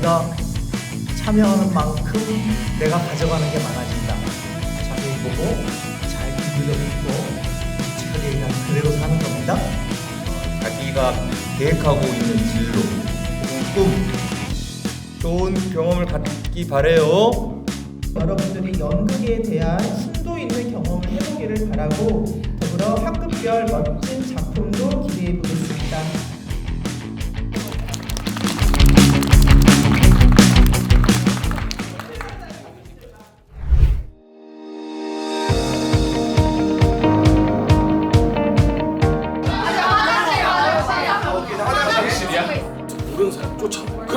참여하는 만큼 내가 가져가는 게 많아진다. 자세히 보고 잘 기술을 듣고 솔직하게 그냥 그대로 사는 겁니다. 자기가 계획하고 있는 진로 혹은 꿈 좋은 경험을 갖기 바래요. 여러분들이 연극에 대한 심도 있는 경험을 해보기를 바라고 더불어 학급별 멋진 작품도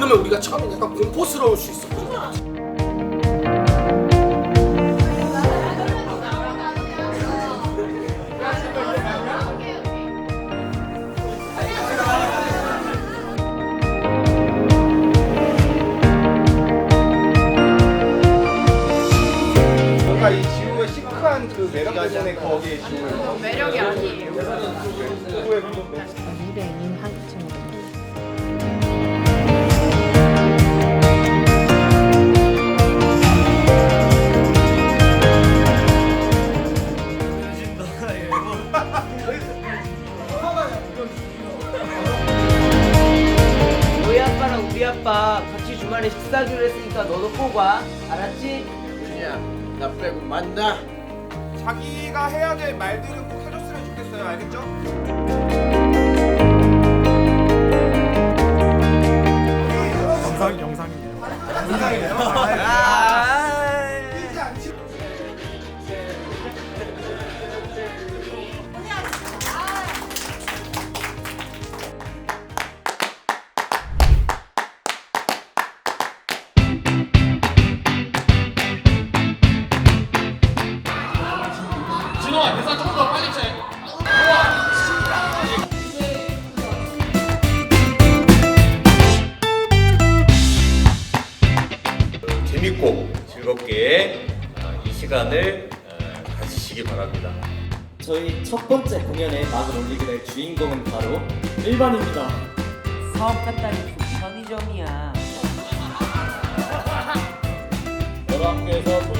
그러면 우리가 처음에 약간 공포스러울 수 있어. 그죠? 뭔가 이 지우의 시크한 그 매력 때문에 거기에 지우를 매력이 아니에요. 너희 아빠랑 우리 아빠 같이 주말에 식사하기로 했으니까 너도 꼭 와. 알았지? 윤희야, 나 빼고 만나. 자기가 해야 될 말들은 꼭 해줬으면 좋겠어요 알겠죠? 재밌고 즐겁게 어, 이 시간을 어, 가지시기 바랍니다. 저희 첫 번째 공연에 막을 올리게 될 주인공은 바로 1반입니다. 사업 갔다니 편의점이야. 여러 학교에서